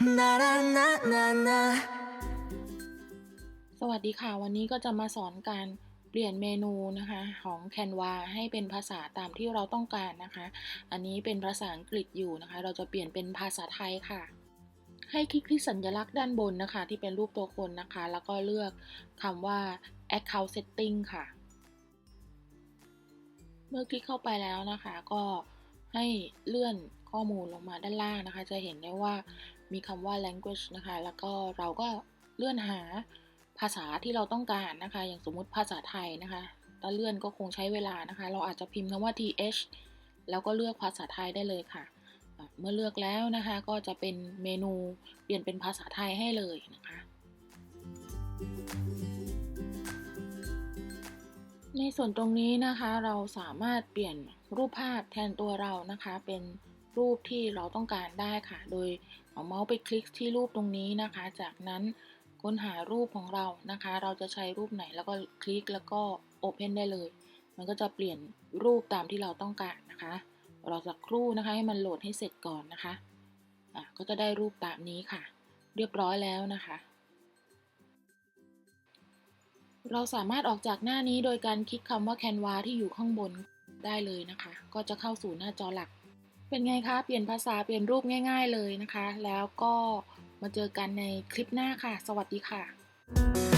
na na na na na สวัสดีค่ะ วันนี้ก็จะมาสอนการเปลี่ยนเมนูนะคะของแคนวาให้เป็นภาษาตามที่เราต้องการนะคะ อันนี้เป็นภาษาอังกฤษอยู่นะคะ เราจะเปลี่ยนเป็นภาษาไทยค่ะ ให้คลิกที่สัญลักษณ์ด้านบนนะคะ ที่เป็นรูปตัวคนนะคะ แล้วก็เลือกคำว่า account setting ค่ะ เมื่อคลิกเข้าไปแล้วนะคะ ก็ให้เลื่อนข้อมูลลงมาด้านล่างนะคะ จะเห็นได้ว่า มีคำว่า language นะคะ แล้วก็เราก็เลื่อนหาภาษาที่เราต้องการนะคะ อย่างสมมุติภาษาไทยนะคะถ้าเลื่อนก็คงใช้เวลานะคะ เราอาจจะพิมพ์คำว่า th แล้วก็เลือกภาษาไทยได้เลยค่ะอะเมื่อเลือกแล้วนะคะก็จะเป็นเมนูเปลี่ยนเป็นภาษาไทยให้เลยนะคะ ในส่วนตรงนี้นะคะเราสามารถเปลี่ยนรูปภาพแทนตัวเรานะคะเป็น รูปที่เราต้องการได้ค่ะ โดยเอาเมาส์ไปคลิกที่รูปตรงนี้นะคะ จากนั้นค้นหารูปของเรานะคะ เราจะใช้รูปไหนแล้วก็คลิกแล้วก็ Open ได้เลย มันก็จะเปลี่ยนรูปตามที่เราต้องการนะคะ เราสักครู่นะคะให้มันโหลดให้เสร็จก่อนนะคะอะก็จะได้รูปตามนี้ค่ะ เรียบร้อยแล้วนะคะ เราสามารถออกจากหน้านี้โดยการคลิกคำว่า Canva ที่อยู่ข้างบนได้เลยนะคะ ก็จะเข้าสู่หน้าจอหลัก เป็นไงคะ เปลี่ยนภาษาเปลี่ยนรูปง่าย ๆเลยนะคะ แล้วก็มาเจอกันในคลิปหน้าค่ะ สวัสดีค่ะ